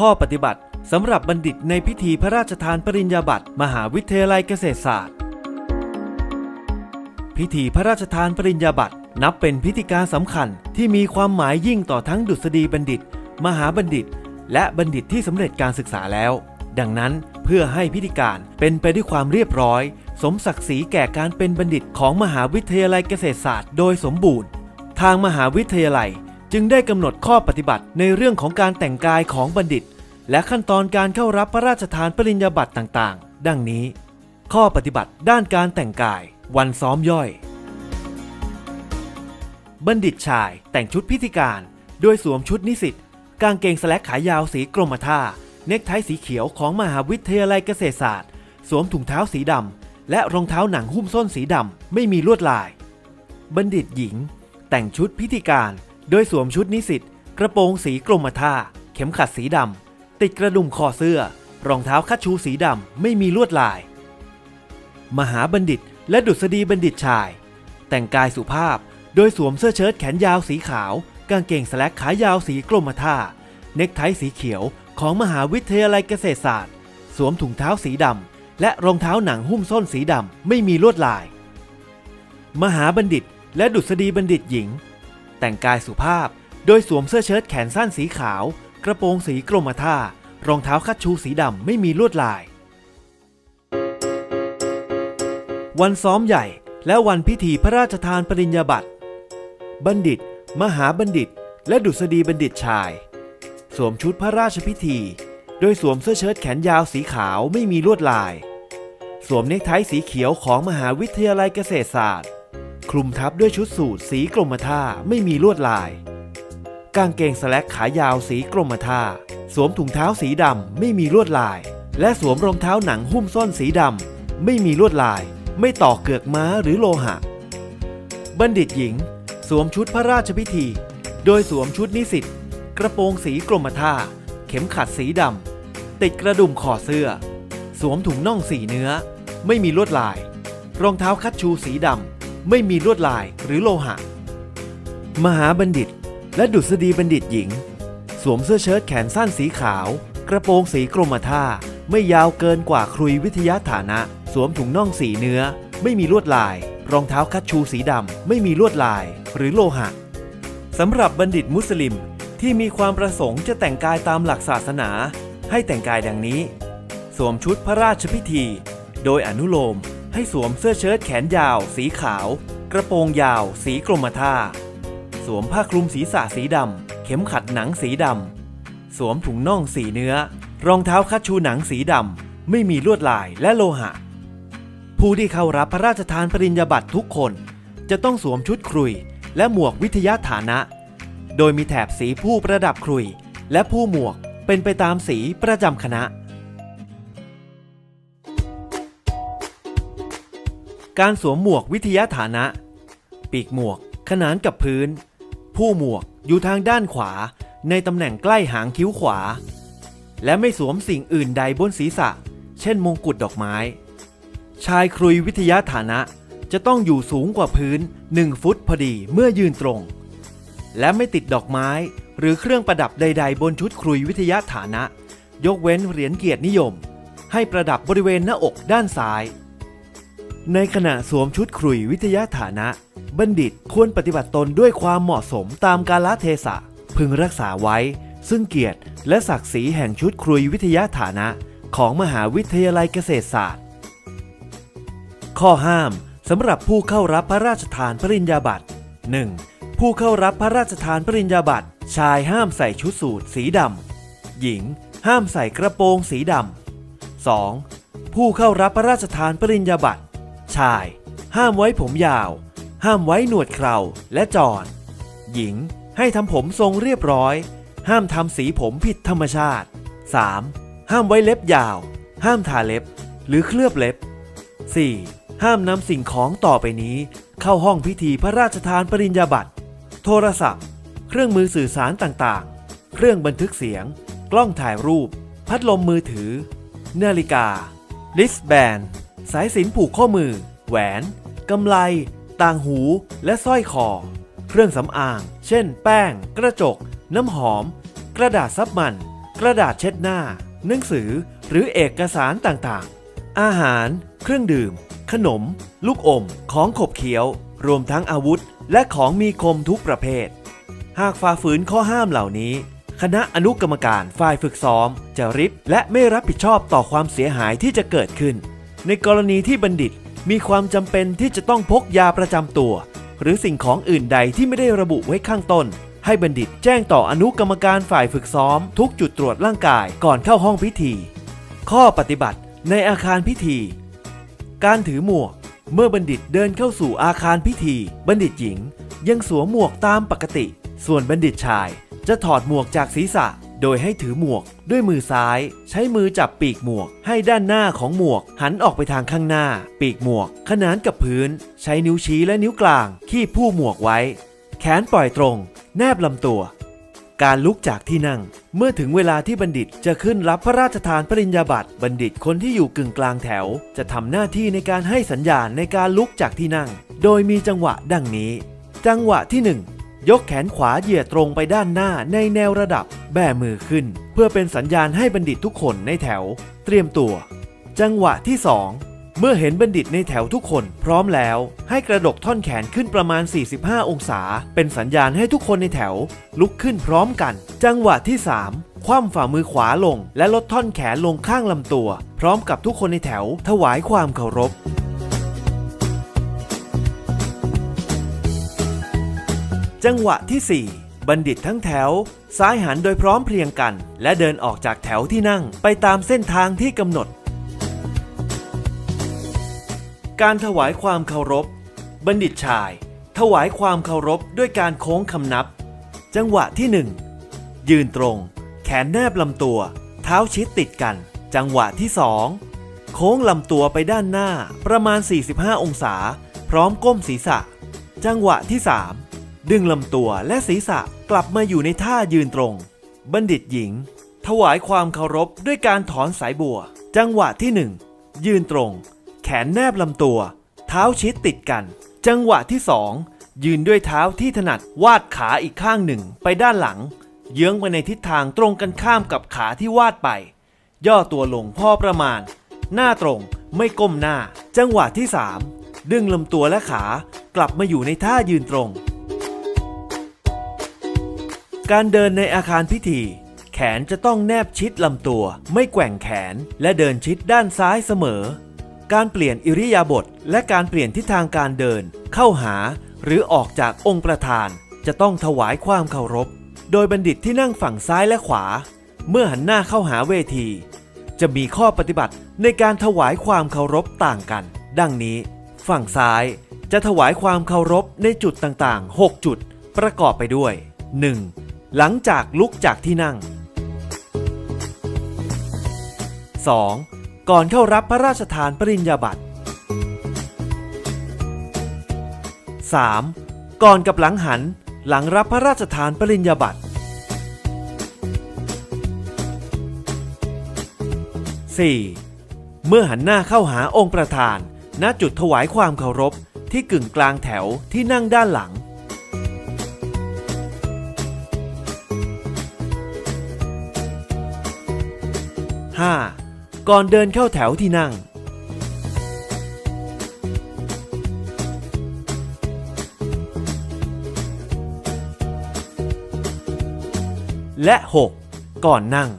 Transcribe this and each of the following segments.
ข้อปฏิบัติสำหรับบัณฑิตในพิธีพระราชทานปริญญาบัตรมหาวิทยาลัยเกษตรศาสตร์ พิธีพระราชทานปริญญาบัตรนับเป็นพิธีการสำคัญที่มีความหมายยิ่งต่อทั้งดุษฎีบัณฑิต มหาบัณฑิต และบัณฑิตที่สำเร็จการศึกษาแล้ว ดังนั้นเพื่อให้พิธีการเป็นไปด้วยความเรียบร้อย สมศักดิ์ศรีแก่การเป็นบัณฑิตของมหาวิทยาลัยเกษตรศาสตร์ โดยสมบูรณ์ ทางมหาวิทยาลัย จึงได้กำหนดข้อปฏิบัติในเรื่องของการแต่งกายของบัณฑิต และขั้นตอนการเข้ารับพระราชทานปริญญาบัตรต่างๆ ดังนี้ ข้อปฏิบัติด้านการแต่งกาย วันซ้อมย่อย บัณฑิตชายแต่งชุดพิธีการ โดยสวมชุดนิสิตกางเกงสแลกขายาวสีกรมท่า เนคไทสีเขียวของมหาวิทยาลัยเกษตรศาสตร์ สวมถุงเท้าสีดำและรองเท้าหนังหุ้มส้นสีดำไม่มีลวดลาย บัณฑิตหญิง แต่งชุดพิธีการ โดยสวมชุดนิสิตกระโปรงสีกรมท่า เข็มขัดสีดำติดกระดุมคอเสื้อ รองเท้าคัดชูสีดำไม่มีลวดลาย มหาบัณฑิตและดุษฎีบัณฑิตชาย แต่งกายสุภาพโดยสวมเสื้อเชิ้ตแขนยาวสีขาว กางเกงสแลกขายาวสีกรมท่า เนคไทสีเขียวของมหาวิทยาลัยเกษตรศาสตร์ สวมถุงเท้าสีดำและรองเท้าหนังหุ้มส้นสีดำไม่มีลวดลาย มหาบัณฑิตและดุษฎีบัณฑิตหญิง แต่งกายสุภาพ โดยสวมเสื้อเชิ้ตแขนสั้นสีขาว กระโปรงสีกรมท่ารองเท้าคัดชูสีดำไม่มีลวดลาย วันซ้อมใหญ่และวันพิธีพระราชทานปริญญาบัตร บัณฑิต มหาบัณฑิต และดุษฎีบัณฑิตชาย สวมชุดพระราชพิธี โดยสวมเสื้อเชิ้ตแขนยาวสีขาวไม่มีลวดลาย สวมเนคไทสีเขียวของมหาวิทยาลัยเกษตรศาสตร์ คลุมทับด้วยชุดสูทสีกรมท่าไม่มีลวดลาย กางเกงสแลกขายาวสีกรมท่า สวมถุงเท้าสีดำไม่มีลวดลาย และสวมรองเท้าหนังหุ้มส้นสีดำไม่มีลวดลาย ไม่ต่อเกือกม้าหรือโลหะ บัณฑิตหญิง สวมชุดพระราชพิธี โดยสวมชุดนิสิตกระโปรงสีกรมท่า เข็มขัดสีดำติดกระดุมคอเสื้อ สวมถุงน่องสีเนื้อ ไม่มีลวดลาย รองเท้าคัดชูสีดำ ไม่มีลวดลายหรือโลหะ มหาบัณฑิต และดุษฎีบัณฑิตหญิง สวมเสื้อเชิ้ตแขนสั้นสีขาว กระโปรงสีกรมท่า ไม่ยาวเกินกว่าครุยวิทยาฐานะ สวมถุงน่องสีเนื้อ ไม่มีลวดลาย รองเท้าคัดชูสีดำไม่มีลวดลาย หรือโลหะสำหรับบัณฑิตมุสลิมที่มีความประสงค์จะแต่งกายตามหลักศาสนา ให้แต่งกายดังนี้ สวมชุดพระราชพิธี โดยอนุโลม ให้สวมเสื้อเชิ้ตแขนยาว สีขาว กระโปรงยาว สีกรมท่า สวมผ้าคลุมศีรษะสีดำ เข็มขัดหนังสีดำ สวมถุงน่องสีเนื้อ รองเท้าคัดชูหนังสีดำ ไม่มีลวดลายและโลหะ ผู้ที่เข้ารับพระราชทานปริญญาบัตรทุกคน จะต้องสวมชุดครุย และหมวกวิทยาฐานะ โดยมีแถบสีผู้ประดับครุย และผู้หมวกเป็นไปตามสีประจำคณะ การสวมหมวกวิทยาฐานะ ปีกหมวก ขนานกับพื้น ผู้หมวกอยู่ทางด้านขวา ในตำแหน่งใกล้หางคิ้วขวา และไม่สวมสิ่งอื่นใดบนศีรษะ เช่นมงกุฎดอกไม้ ชายครุยวิทยาฐานะจะต้องอยู่สูงกว่าพื้น 1 ฟุตพอดีเมื่อยืนตรง และไม่ติดดอกไม้หรือเครื่องประดับใด ๆ บนชุดครุยวิทยาฐานะ ยกเว้นเหรียญเกียรตินิยม ให้ประดับบริเวณหน้าอกด้านซ้าย ในขณะสวมชุดครุยวิทยาฐานะ บัณฑิตควรปฏิบัติตนด้วยความเหมาะสมตามกาลเทศะ พึงรักษาไว้ ซึ่งเกียรติและศักดิ์ศรีแห่งชุดครุยวิทยาฐานะ ของมหาวิทยาลัยเกษตรศาสตร์ ข้อห้ามสำหรับผู้เข้ารับพระราชทานปริญญาบัตร 1. ผู้เข้ารับพระราชทานปริญญาบัตร ชายห้ามใส่ชุดสูทสีดำหญิง ห้ามใส่กระโปรงสีดำ 2. ผู้เข้ารับพระราชทานปริญญาบัตร ชาย ห้ามไว้ผมยาว ห้ามไว้หนวดเคราและจอนหญิง ให้ทำผมทรงเรียบร้อย ห้ามทำสีผมผิดธรรมชาติ 3. ห้ามไว้เล็บยาว ห้ามทาเล็บ หรือเคลือบเล็บ 4. ห้ามนำสิ่งของต่อไปนี้ เข้าห้องพิธีพระราชทานปริญญาบัตร โทรศัพท์ เครื่องมือสื่อสารต่างๆ เครื่องบันทึกเสียง กล้องถ่ายรูป พัดลมมือถือ นาฬิกา ลิสแบน สายสิญจนผูกข้อมือ แหวน กำไล ต่างหู และสร้อยคอ เครื่องสำอาง เช่น แป้ง กระจก น้ำหอม กระดาษซับมัน กระดาษเช็ดหน้า หนังสือ หรือเอกสารต่างๆ อาหาร เครื่องดื่ม ขนม ลูกอม ของขบเคี้ยว รวมทั้งอาวุธ และของมีคมทุกประเภท หากฝ่าฝืนข้อห้ามเหล่านี้คณะอนุกรรมการฝ่ายฝึกซ้อม จะริบและไม่รับผิดชอบต่อความเสียหายที่จะเกิดขึ้น ในกรณีที่บัณฑิตมีความจำเป็นที่จะต้องพกยาประจำตัว หรือสิ่งของอื่นใดที่ไม่ได้ระบุไว้ข้างต้น ให้บัณฑิตแจ้งต่ออนุกรรมการฝ่ายฝึกซ้อม ทุกจุดตรวจร่างกายก่อนเข้าห้องพิธี ข้อปฏิบัติในอาคารพิธี การถือหมวก เมื่อบัณฑิตเดินเข้าสู่อาคารพิธี บัณฑิตหญิง ยังสวมหมวกตามปกติ ส่วนบัณฑิตชาย จะถอดหมวกจากศีรษะ โดยให้ถือหมวกด้วยมือซ้าย ใช้มือจับปีกหมวก ให้ด้านหน้าของหมวก หันออกไปทางข้างหน้า ปีกหมวก ขนานกับพื้น ใช้นิ้วชี้และนิ้วกลางคีบผู้หมวกไว้ แขนปล่อยตรง แนบลำตัว การลุกจากที่นั่ง เมื่อถึงเวลาที่บัณฑิตจะขึ้นรับพระราชทานปริญญาบัตรบัณฑิตคนที่อยู่กึ่งกลางแถว จะทำหน้าที่ในการให้สัญญาณในการลุกจากที่นั่ง โดยมีจังหวะดังนี้ จังหวะที่ 1 ยกแขนขวาเหยียดตรงไปด้านหน้าในแนวระดับ แบมือขึ้น เพื่อเป็นสัญญาณให้บัณฑิตทุกคนในแถว เตรียมตัว จังหวะที่ 2 เมื่อเห็นบัณฑิตในแถวทุกคนพร้อมแล้ว ให้กระดกท่อนแขนขึ้นประมาณ 45 องศา เป็นสัญญาณให้ทุกคนในแถว ลุกขึ้นพร้อมกัน จังหวะที่ 3 คว่ำฝ่ามือขวาลง และลดท่อนแขนลงข้างลำตัว พร้อมกับทุกคนในแถว ถวายความเคารพ จังหวะที่ 4 บัณฑิตทั้งแถว ซ้ายหันโดยพร้อมเพรียงกัน และเดินออกจากแถวที่นั่งไปตามเส้นทางที่กำหนด การถวายความเคารพ บัณฑิตชาย ถวายความเคารพด้วยการโค้งคำนับ จังหวะที่ 1 ยืนตรง แขนแนบลำตัว เท้าชิดติดกัน จังหวะที่2โค้งลำตัวไปด้านหน้าประมาณ 45 องศา พร้อมก้มศีรษะ จังหวะที่ 3 ดึงลำตัวและศีรษะกลับมาอยู่ในท่ายืนตรง บัณฑิตหญิง ถวายความเคารพด้วยการถอนสายบัว จังหวะที่1ยืนตรง แขนแนบลำตัว เท้าชิดติดกัน จังหวะที่2ยืนด้วยเท้าที่ถนัดวาดขาอีกข้างหนึ่งไปด้านหลัง เยื้องไปในทิศทางตรงกันข้ามกับขาที่วาดไป ย่อตัวลงพอประมาณ หน้าตรงไม่ก้มหน้า จังหวะที่3ดึงลำตัวและขากลับมาอยู่ในท่ายืนตรง การเดินในอาคารพิธี แขนจะต้องแนบชิดลำตัว ไม่แกว่งแขนและเดินชิดด้านซ้ายเสมอ การเปลี่ยนอิริยาบถและการเปลี่ยนทิศทางการเดิน เข้าหาหรือออกจากองค์ประธาน จะต้องถวายความเคารพ โดยบัณฑิตที่นั่งฝั่งซ้ายและขวา เมื่อหันหน้าเข้าหาเวที จะมีข้อปฏิบัติในการถวายความเคารพต่างกัน ดังนี้ ฝั่งซ้ายจะถวายความเคารพในจุดต่างๆ 6 จุด ประกอบไปด้วย 1. หลังจากลุกจากที่นั่ง 2. ก่อนเข้ารับพระราชทานปริญญาบัตร 3. ก่อนกับหลังหันหลังรับพระราชทานปริญญาบัตร 4. เมื่อหันหน้าเข้าหาองค์ประธาน ณจุดถวายความเคารพที่กึ่งกลางแถวที่นั่งด้านหลัง 5. ก่อนเดินเข้าแถวที่นั่ง และ 6. ก่อนนั่ง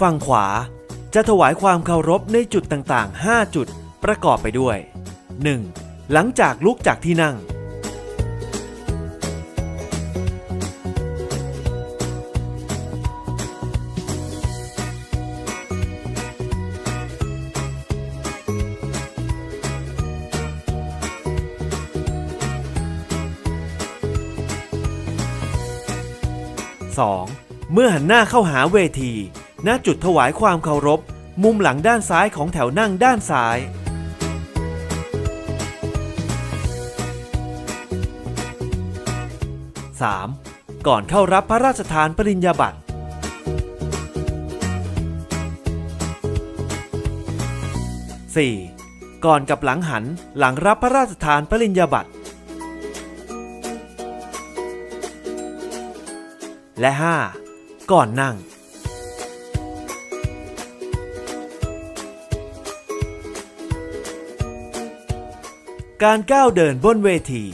ฝั่งขวาจะถวายความเคารพในจุดต่างๆ 5 จุดประกอบไปด้วย 1. หลังจากลุกจากที่นั่ง 2. เมื่อหันหน้าเข้าหาเวที ณจุดถวายความเคารพ มุมหลังด้านซ้ายของแถวนั่งด้านซ้าย 3. ก่อนเข้ารับพระราชทานปริญญาบัตร 4. ก่อนกับหลังหันหลังรับพระราชทานปริญญาบัตร และ 5. ก่อนนั่ง การก้าวเดินบนเวที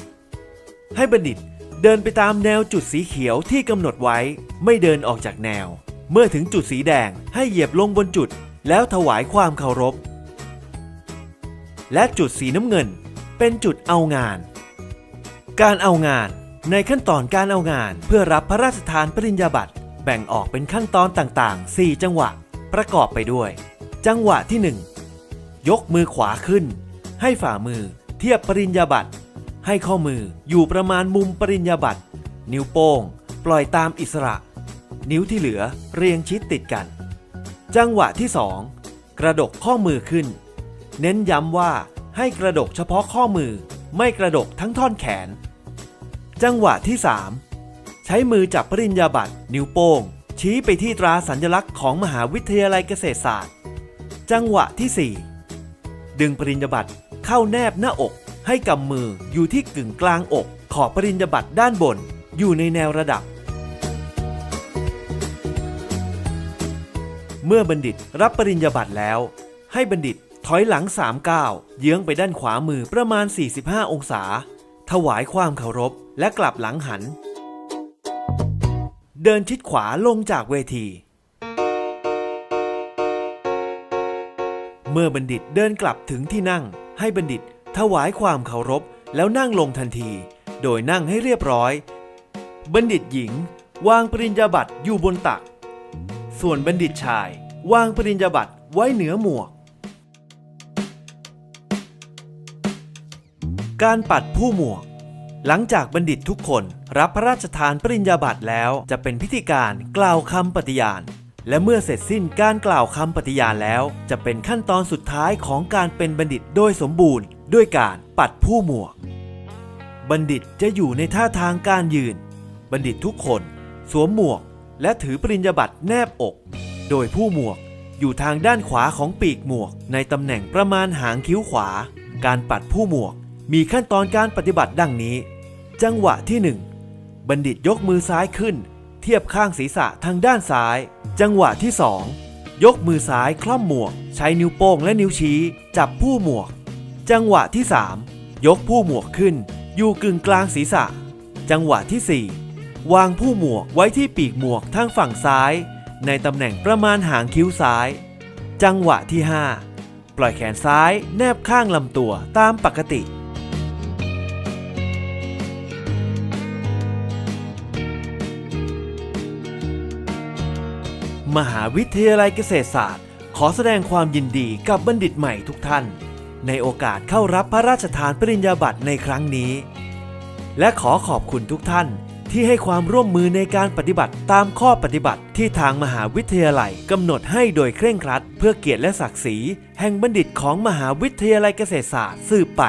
ให้บัณฑิตเดินไปตามแนวจุดสีเขียวที่กำหนดไว้ ไม่เดินออกจากแนว เมื่อถึงจุดสีแดงให้เหยียบลงบนจุด แล้วถวายความเคารพ และจุดสีน้ำเงิน เป็นจุดเอางาน การเอางาน ในขั้นตอนการเอางานเพื่อรับพระราชทานปริญญาบัตรแบ่งออกเป็นขั้นตอนต่างๆ 4 จังหวะ ประกอบไปด้วย จังหวะที่ 1 ยกมือขวาขึ้น ให้ฝ่ามือเทียบปริญญาบัตรให้ข้อมืออยู่ประมาณมุมปริญญาบัตรนิ้วโป้ง ปล่อยตามอิสระ นิ้วที่เหลือเรียงชิดติดกัน จังหวะที่ 2 กระดกข้อมือขึ้น เน้นย้ำว่าให้กระดกเฉพาะข้อมือไม่กระดกทั้งท่อนแขน จังหวะที่ 3 ใช้มือจับปริญญาบัตรนิ้วโป้ง ชี้ไปที่ตราสัญลักษณ์ของมหาวิทยาลัยเกษตรศาสตร์ จังหวะที่ 4 ดึงปริญญาบัตรเข้าแนบหน้าอก ให้กำมืออยู่ที่กึ่งกลางอก ขอบปริญญาบัตรด้านบน อยู่ในแนวระดับ เมื่อบัณฑิตรับปริญญาบัตรแล้ว ให้บัณฑิตถอยหลัง3ก้าวเยื้องไปด้านขวามือประมาณ 45 องศา ถวายความเคารพ และกลับหลังหัน เดินชิดขวาลงจากเวที เมื่อบัณฑิตเดินกลับถึงที่นั่ง ให้บัณฑิตถวายความเคารพแล้วนั่งลงทันที โดยนั่งให้เรียบร้อย บัณฑิตหญิง วางปริญญาบัตรอยู่บนตัก ส่วนบัณฑิตชาย วางปริญญาบัตรไว้เหนือหมวก การปัดผู้หมวก หลังจากบัณฑิตทุกคนรับพระราชทานปริญญาบัตรแล้ว จะเป็นพิธีการกล่าวคำปฏิญาณ และเมื่อเสร็จสิ้นการกล่าวคำปฏิญาณแล้ว จะเป็นขั้นตอนสุดท้ายของการเป็นบัณฑิตโดยสมบูรณ์ ด้วยการปัดผู้หมวก บัณฑิตจะอยู่ในท่าทางการยืน บัณฑิตทุกคน สวมหมวก และถือปริญญาบัตรแนบอก โดยผู้หมวกอยู่ทางด้านขวาของปีกหมวก ในตำแหน่งประมาณหางคิ้วขวา การปัดผู้หมวก มีขั้นตอนการปฏิบัติดังนี้ จังหวะที่ 1 บัณฑิตยกมือซ้ายขึ้น เทียบข้างศีรษะทางด้านซ้าย จังหวะที่ 2 ยกมือซ้ายคล่อมหมวก ใช้นิ้วโป้งและนิ้วชี้ จับผู้หมวก จังหวะที่ 3 ยกผู้หมวกขึ้น อยู่กึ่งกลางศีรษะ จังหวะที่ 4 วางผู้หมวกไว้ที่ปีกหมวกทางฝั่งซ้าย ในตำแหน่งประมาณหางคิ้วซ้าย จังหวะที่ 5 ปล่อยแขนซ้ายแนบข้างลำตัวตามปกติ มหาวิทยาลัยเกษตรศาสตร์ ขอแสดงความยินดีกับบัณฑิตใหม่ทุกท่าน ในโอกาสเข้ารับพระราชทานปริญญาบัตรในครั้งนี้ และขอขอบคุณทุกท่านที่ให้ความร่วมมือในการปฏิบัติตามข้อปฏิบัติที่ทางมหาวิทยาลัยกำหนดให้โดยเคร่งครัด เพื่อเกียรติและศักดิ์ศรี แห่งบัณฑิตของมหาวิทยาลัยเกษตรศาสตร์สืบไป